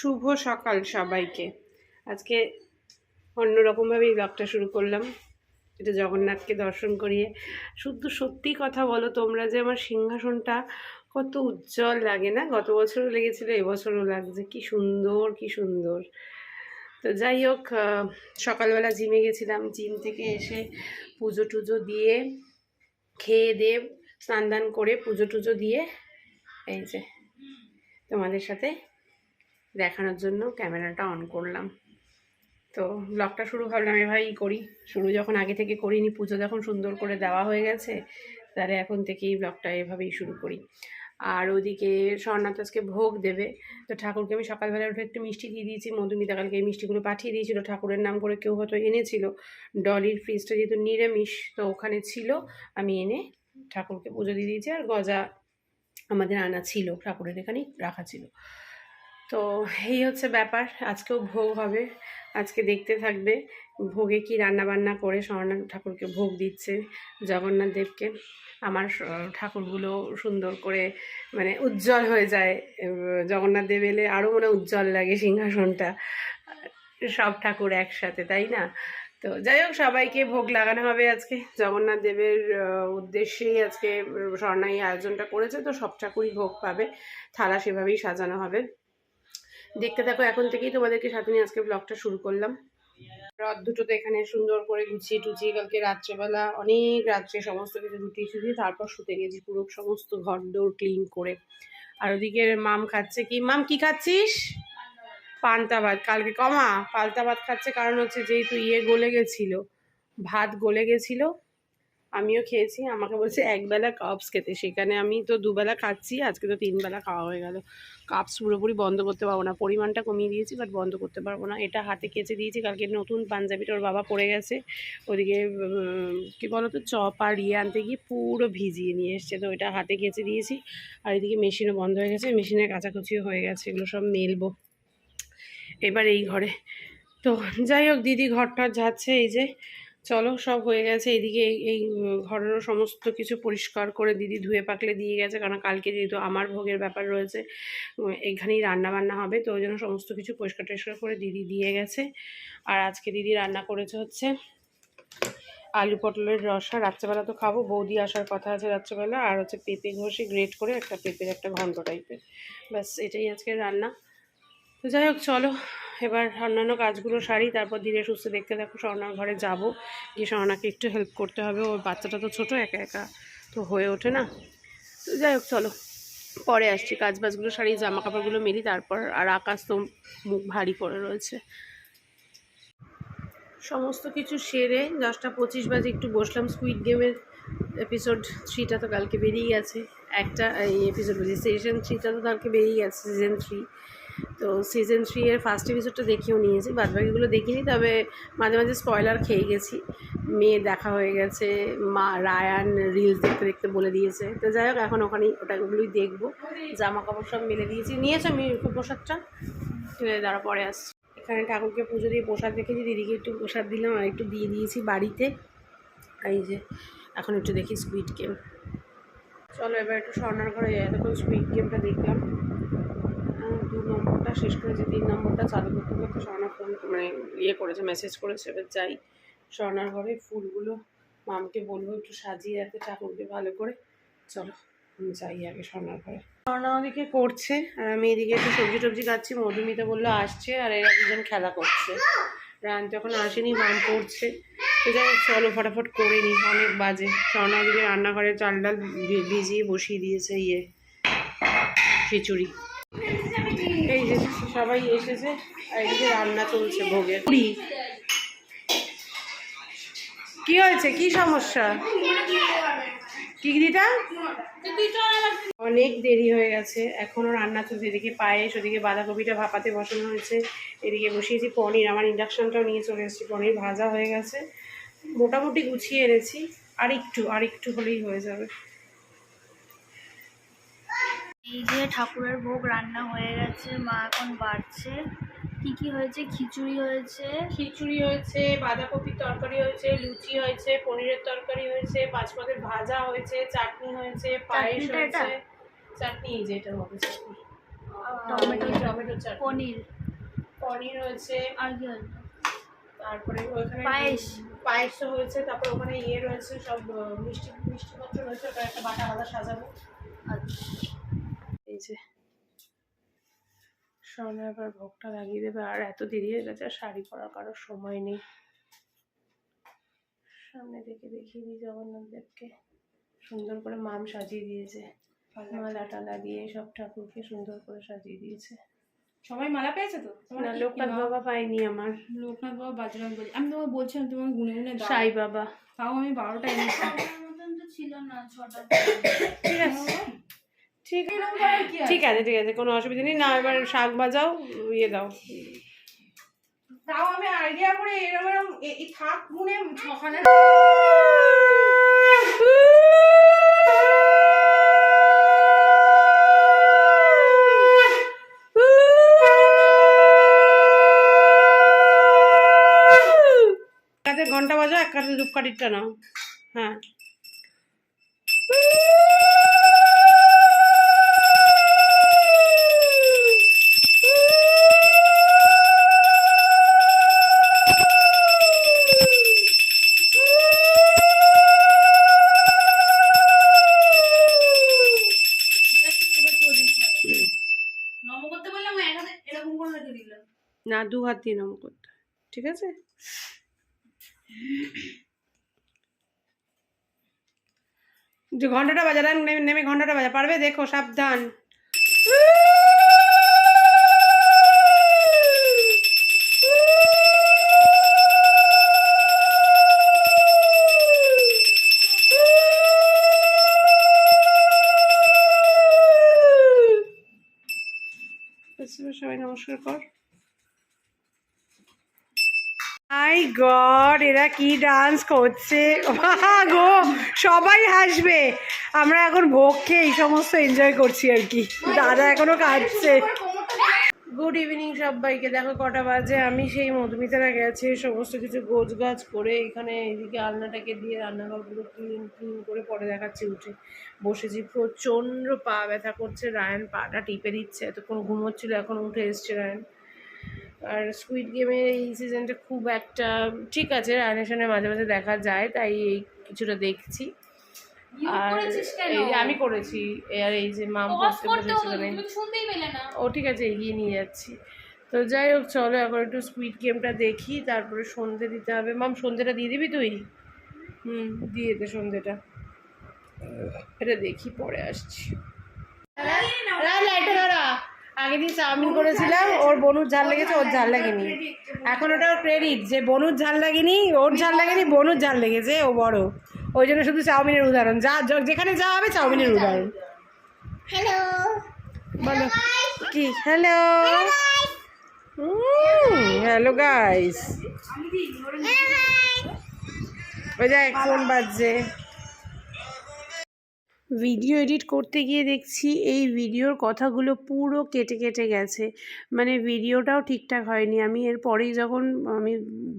শুভ সকাল সবাইকে। আজকে অন্যরকমভাবেই ব্লগটা শুরু করলাম। এটা জগন্নাথকে দর্শন করিয়ে। শুধু সত্যি কথা বলো, তোমরা যে আমার সিংহাসনটা কত উজ্জ্বল লাগে না? গত বছরও লেগেছিল, এবছরও লাগছে। কি সুন্দর কি সুন্দর। তো যাই হোক সকালবেলা জিমে গেছিলাম। জিম থেকে এসে পুজো টুজো দিয়ে খেয়ে দিয়ে স্নান দান করে পুজো টুজো দিয়ে এই যে তোমাদের সাথে দেখানোর জন্য ক্যামেরাটা অন করলাম। তো ব্লগটা শুরু ভাবলাম, এভাবেই করি। শুরু যখন আগে থেকে করিনি, পুজো যখন সুন্দর করে দেওয়া হয়ে গেছে, তাহলে এখন থেকেই ব্লগটা এভাবেই শুরু করি। আর ওদিকে স্বর্ণাথ আজকে ভোগ দেবে। তো ঠাকুরকে আমি সকালবেলা উঠে একটু মিষ্টি দিয়ে দিয়েছি, মধুমিতা কালকে এই মিষ্টিগুলো পাঠিয়ে দিয়েছিল। ঠাকুরের নাম করে কেউ হয়তো এনেছিল। ডলির ফ্রিজটা যেহেতু নিরামিষ, তো ওখানে ছিল। আমি এনে ঠাকুরকে পুজো দিয়ে দিয়েছি। আর গজা আমাদের আনা ছিল, ঠাকুরের এখানেই রাখা ছিল। তো এই হচ্ছে ব্যাপার, আজকেও ভোগ হবে, আজকে দেখতে থাকবে ভোগে কি রান্না বান্না করে স্বর্ণাথ ঠাকুরকে ভোগ দিচ্ছে জগন্নাথ দেবকে। আমার ঠাকুরগুলো সুন্দর করে মানে উজ্জ্বল হয়ে যায় জগন্নাথ দেব এলে আরও মনে উজ্জ্বল লাগে সিংহাসনটা, সব ঠাকুর একসাথে, তাই না? তো যাই হোক, সবাইকে ভোগ লাগানো হবে আজকে, জগন্নাথ দেবের উদ্দেশ্যেই আজকে স্বর্ণাই আয়োজনটা করেছে, তো সব ঠাকুরই ভোগ পাবে, থালা সেভাবেই সাজানো হবে। দেখতে থাকো, এখন থেকেই তোমাদেরকে সাথে নিয়ে আজকে ব্লগটা শুরু করলাম। রথ দুটো তো এখানে সুন্দর করে গুছিয়ে টুচিয়ে কালকে রাত্রেবেলা, অনেক রাত্রে সমস্ত কিছু গুটিয়ে টুটিয়ে তারপর শুতে গেছি পুরো সমস্ত ঘর দৌড় ক্লিন করে। আর ওদিকে মাম খাচ্ছে কি? মাম, কি খাচ্ছিস? পান্তা ভাত। কালকে কমা পান্তা ভাত খাচ্ছে কারণ হচ্ছে যেহেতু ইয়ে গলে গেছিল, ভাত গলে গেছিল, আমিও খেয়েছি। আমাকে বলছে একবেলা কাপস খেতে। সেখানে আমি তো দুবেলা খাচ্ছি, আজকে তো তিনবেলা খাওয়া হয়ে গেল। কাপস পুরোপুরি বন্ধ করতে পারব না। পরিমাণটা কমিয়ে দিয়েছি বাট বন্ধ করতে পারব না। এটা হাতে কেচে দিয়েছি। কালকে নতুন পাঞ্জাবিটা ওর বাবা পরে গেছে। ওদিকে কি বলতো, চপ আর ইয়ে আনতে গিয়ে পুরো ভিজিয়ে নিয়ে এসছে। তো ওইটা হাতে কেচে দিয়েছি। আর এদিকে মেশিনও বন্ধ হয়ে গেছে। মেশিনের কাচাকুচিও হয়ে গেছে। এগুলো সব মেলবো এবার এই ঘরে। তো যাই হোক, দিদি ঘরটা যাচ্ছে এই যে চলো, সব হয়ে গেছে এদিকে এই ঘরেরও সমস্ত কিছু পরিষ্কার করে দিদি ধুয়ে পাকলে দিয়ে গেছে, কারণ কালকে যেহেতু আমার ভোগের ব্যাপার রয়েছে এখানেই রান্না বান্না হবে, তো ওই জন্য সমস্ত কিছু পরিষ্কার টরিষ্কার করে দিদি দিয়ে গেছে। আর আজকে দিদি রান্না করেছে হচ্ছে আলু পটলের রসা, রাত্রেবেলা তো খাব, বৌদি আসার কথা আছে রাত্রেবেলা, আর হচ্ছে পেঁপে ঘষে গ্রেট করে একটা পেঁপের একটা ঘন্ট টাইপের ব্যাস, এটাই আজকে রান্না। তো যাই হোক, চলো এবার অন্যান্য কাজগুলো সারি, তারপর ধীরে সুস্থ দেখতে দেখো স্বর্ণার ঘরে যাব। গিয়ে স্বর্ণাকে একটু হেল্প করতে হবে। ওর বাচ্চাটা তো ছোটো, একা একা তো হয়ে ওঠে না। তো যাই হোক, চলো। পরে আসছি। কাজ বাজগুলো সারি জামা কাপড়গুলো মেলি, তারপর আর আকাশ তো মুখ ভারী করে রয়েছে। সমস্ত কিছু সেরে দশটা পঁচিশ বাজে একটু বসলাম। স্কুইড গেমের এপিসোড থ্রিটা তো কালকে বেরিয়ে গেছে। একটা, এই এপিসোড বলছি সিজন থ্রিটা তো কালকে বেরিয়ে গেছে সিজন থ্রি তো সিজন থ্রি এর ফার্স্ট এপিসোডটা দেখেও নিয়েছি, বাদবাকিগুলো দেখিনি, তবে মাঝে মাঝে স্পয়লার খেয়ে গেছি। মেয়ে দেখা হয়ে গেছে, মা রায়ান রিলস দেখতে দেখতে বলে দিয়েছে। তো যাই হোক, এখন ওখানেই ওটা ওগুলোই দেখব। জামা কাপড় সব মেলে দিয়েছি। নিয়েছো আমি প্রসাদটা দাঁড়া পরে আসছি। এখানে ঠাকুরকে পুজো দিয়ে প্রসাদ রেখেছি, দিদিকে একটু প্রসাদ দিলাম আর একটু দিয়ে দিয়েছি বাড়িতে। এই যে, এখন একটু দেখি স্কুইড গেম চলো এবার একটু স্বর্ণার ঘরে যাই, এতক্ষণ স্কুইড গেমটা দেখলাম। নম্বরটা শেষ করেছে তিন নম্বরটা চালু করতে করতে স্বর্ণা ফোন মানে ইয়ে করেছে মেসেজ করেছে এবার যাই। স্বর্ণার ঘরে ফুলগুলো মামকে বলব একটু সাজিয়ে রাখতে ঠাকুরকে ভালো করে। চলো যাই আগে স্বর্ণার ঘরে। স্বর্ণা ওদিকে করছে আর আমি এদিকে একটু সবজি টবজি খাচ্ছি মধুমিতা বলল আসছে আর এরা দুজন খেলা করছে। রান যখন আসেনি মাম পড়ছে তো যাই হোক, চলো ফটাফট করে নিই অনেক বাজে। স্বর্ণা ওদিকে রান্নাঘরে চাল ডাল ভিজিয়ে বসিয়ে দিয়েছে ইয়ে খিচুড়ি। এই যে সবাই এসেছে আর এদিকে রান্না চলছে ভোগের। পুরি। কি হয়েছে? কি সমস্যা? কি দিটা অনেক দেরি হয়ে গেছে এখনও রান্না চলছে। এদিকে পায়েস ওদিকে বাঁধাকপিটা ভাপাতে বসানো হয়েছে। এদিকে বসিয়েছি পনির আমার ইন্ডাকশনটাও নিয়ে চলে এসেছি। পনির ভাজা হয়ে গেছে। মোটামুটি গুছিয়ে এনেছি আর একটু আর একটু হলেই হয়ে যাবে। এই যে ঠাকুরের ভোগ রান্না হয়ে গেছে মা এখন বাড়ছে। কি কি হয়েছে? খিচুড়ি হয়েছে। খিচুড়ি হয়েছে বাঁধাকপির তরকারি হয়েছে লুচি হয়েছে পনিরের তরকারি হয়েছে পাঁচপাতের ভাজা হয়েছে চাটনি হয়েছে পায়েস হয়েছে। চাটনি এই যে এটা হবে চাটনি। টমেটো। টমেটো চাটনি। পনির। পনির হয়েছে। আর কি তারপরে ওখানে পায়েস। পায়েসও হয়েছে তারপর ওখানে ইয়ে রয়েছে সব আহ, মিষ্টি মিষ্টিপত্র রয়েছে ওটা একটা বাটা আলাদা সাজাবো। আচ্ছা। যে সামনে আবার ভোগটা লাগিয়ে দেবে। আর এত দেরি হয়ে গেছে আর শাড়ি পরার কারোর সময় নেই। সামনে দেখে দেখিয়ে দিই জগন্নাথ দেবকে সুন্দর করে মাম সাজিয়ে দিয়েছে। মালা টালা দিয়ে সব ঠাকুরকে সুন্দর করে সাজিয়ে দিয়েছে। সবাই মালা পেয়েছে তো? না লোকনাথ বাবা? পাইনি আমার। লোকনাথ বাবা বাজরং বলি। আমি তোমাকে বলছিলাম তোমাকে গুনে গুনে সাই বাবা। তাও আমি বারোটা এনেছি। মতন তো ছিল না ছটা ঠিক আছে। ঠিক আছে? ঠিক আছে। ঠিক আছে কোনো অসুবিধা নেই। না এবার শাক বাজাও ইয়ে দাও। তাও আমি আইডিয়া করে এরকম এরকম এ- এই থাক গুনে ছখানা ঘণ্টা বাজাও এক কাছে ধূপকাঠিটা নাও। হ্যাঁ। দু হাত দিয়ে নম করতে হয়। ঠিক আছে যে ঘন্টাটা বাজা নেমে নেমে ঘন্টাটা বাজা, পারবে দেখো, সাবধান কি ডান্স করছে? গো, সবাই হাসবে। আমরা এখন ভোগ খেয়ে এই সমস্ত এনজয় করছি আর কি। দাদা এখনও কাঁদছে। গুড ইভিনিং সবাইকে। দেখো কটা বাজে। আমি সেই মধুমিতারা গেছে, সমস্ত কিছু গোছ গাছ করে এখানে এদিকে আলনাটাকে দিয়ে রান্নাঘরগুলো ক্লিন ক্লিন করে পরে দেখাচ্ছি উঠে। বসেছি, প্রচণ্ড পা ব্যথা করছে। রায়ন পাটা টিপে দিচ্ছে। এতক্ষণ ঘুমোচ্ছিল, এখন উঠে এসছে রায়ন। আর স্কুইড গেমের এই সিজনটা খুব একটা ঠিক আছে সঙ্গে মাঝে মাঝে দেখা যায় তাই এই কিছুটা দেখছি। আর আমি করেছি আর এই যে মাম করতে বসেছিল শুনতেই পেলে না। ও ঠিক আছে এগিয়ে নিয়ে যাচ্ছি। তো যাই হোক চলো এখন একটু স্কুইড গেমটা দেখি তারপরে সন্ধে দিতে হবে। মাম সন্ধেটা দিয়ে দিবি তুই? হুম দিয়ে দে সন্ধেটা। এটা দেখি পরে আসছি। আগে দিন চাউমিন করেছিলাম ওর বনুর ঝাল লেগেছে ওর ঝাল লাগেনি। এখন ওটা ওর ক্রেডিট যে বনুর ঝাল লাগেনি ওর ঝাল লাগেনি বনুর ঝাল লেগেছে ও বড়। ওই জন্য শুধু চাউমিনের উদাহরণ। যা যেখানে যা হবে চাউমিনের উদাহরণ। হ্যালো বলো কি? হ্যালো হ্যালো গাইস ওই দেখ ফোন বাজছে। ভিডিও এডিট করতে গিয়ে দেখছি এই ভিডিওর কথাগুলো পুরো কেটে কেটে গেছে। মানে ভিডিওটাও ঠিকঠাক হয়নি। আমি এর পরেই যখন আমি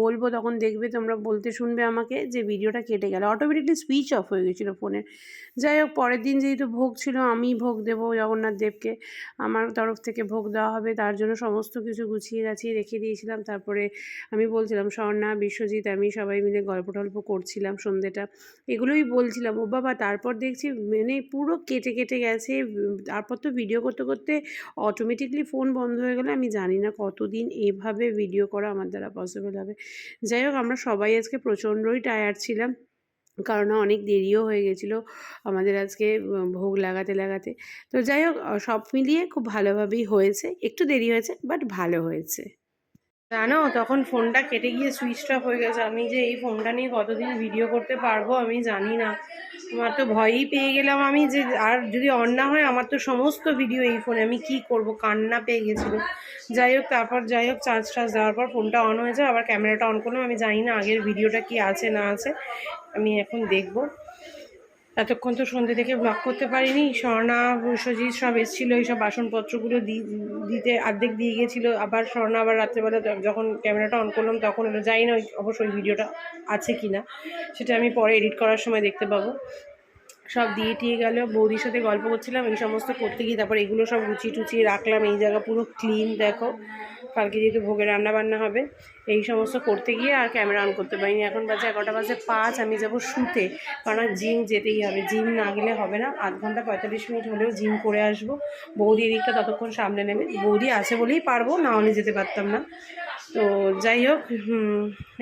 বলব তখন দেখবে তোমরা বলতে শুনবে আমাকে যে ভিডিওটা কেটে গেল। অটোমেটিকলি সুইচ অফ হয়ে গেছিল ফোনের যাই হোক, পরের দিন যেহেতু ভোগ ছিল, আমি ভোগ দেবো জগন্নাথ দেবকে। আমার তরফ থেকে ভোগ দেওয়া হবে। তার জন্য সমস্ত কিছু গুছিয়ে গাছিয়ে রেখে দিয়েছিলাম। তারপরে আমি বলছিলাম, স্বর্ণা, বিশ্বজিৎ, আমি সবাই মিলে গল্প টল্প করছিলাম সন্ধ্যেটা এগুলোই বলছিলাম। ও বাবা, তারপর দেখছি মানে পুরো কেটে কেটে গেছে। তারপর তো ভিডিও করতে করতে অটোমেটিকলি ফোন বন্ধ হয়ে গেলে আমি জানি না কতদিন এভাবে ভিডিও করা আমার দ্বারা পসিবল হবে। যাই হোক, আমরা সবাই আজকে প্রচণ্ডই টায়ার্ড ছিলাম। কারণ অনেক দেরিও হয়ে গেছিল আমাদের আজকে ভোগ লাগাতে লাগাতে। তো যাই হোক সব মিলিয়ে খুব ভালোভাবেই হয়েছে। একটু দেরি হয়েছে বাট ভালো হয়েছে। জানো, তখন ফোনটা কেটে গিয়ে সুইচ অফ হয়ে গেছে। আমি যে এই ফোনটা নিয়ে কতদিন ভিডিও করতে পারব আমি জানি না। আমার তো ভয়ই পেয়ে গেলাম আমি যে, আর যদি অন না হয়, আমার তো সমস্ত ভিডিও এই ফোনে আমি কি করব? কান্না পেয়ে গেছিল। যাই হোক, তারপর যাই হোক চার্জ টার্জ দেওয়ার পর ফোনটা অন হয়েছে। আবার ক্যামেরাটা অন করলাম। আমি জানি না আগের ভিডিওটা কি আছে, না আছে। আমি এখন দেখব। এতক্ষণ তো সন্ধ্যে থেকে ব্লগ করতে পারিনি। স্বর্ণা বিশ্বজিৎ সব এসেছিল, এইসব বাসনপত্রগুলো দিতে অর্ধেক দিয়ে গিয়েছিল আবার স্বর্ণা আবার রাত্রেবেলা যখন ক্যামেরাটা অন করলাম, তখন এলো জানি না, ওই- অবশ্যই ভিডিওটা আছে কি না সেটা আমি পরে এডিট করার সময় দেখতে পাবো। সব দিয়ে টিয়ে গেল, বৌদির সাথে গল্প করছিলাম, এই সমস্ত করতে গিয়ে তারপর এগুলো সব গুছিয়ে টুচিয়ে রাখলাম। এই জায়গা পুরো ক্লিন দেখো। কালকে যেহেতু ভোগে রান্না বান্না হবে, এই সমস্ত করতে গিয়ে আর ক্যামেরা অন করতে পারিনি। এখন বাজে এগারোটা বাজে পাঁচ, আমি যাব শুতে। কারণ জিম যেতেই হবে। জিম না গেলে হবে না। আধ ঘণ্টা পঁয়তাল্লিশ মিনিট হলেও জিম করে আসব। বৌদি এদিকটা ততক্ষণ সামনে নেবে। বৌদি আছে বলেই পারব, না হলে যেতে পারতাম না। তো যাই হোক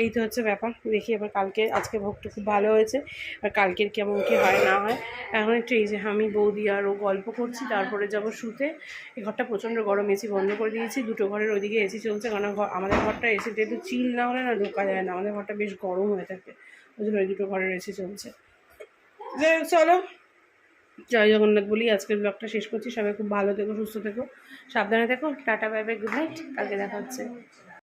এই তো হচ্ছে ব্যাপার। দেখি এবার কালকে আজকে ভোগটা খুব ভালো হয়েছে। আর কালকের কেমন কী হয় না হয়। এখন একটু এই যে আমি বৌদি আর ও গল্প করছি তারপরে যাব শুতে। এই ঘরটা প্রচণ্ড গরম এসি বন্ধ করে দিয়েছি। দুটো ঘরের ওইদিকে এসি চলছে কারণ আমাদের ঘরটা এসিতে একটু চিল না হলে না ঢোকা যায় না। আমাদের ঘরটা বেশ গরম হয়ে থাকে ওই জন্য ওই দুটো ঘরের এসি চলছে। যাই হোক, চলো। জয় জগন্নাথ বলি আজকের ব্লগটা শেষ করছি। সবাই খুব ভালো থেকো সুস্থ থেকো সাবধানে থেকো। Tata bye bye good night. কালকে দেখা হচ্ছে।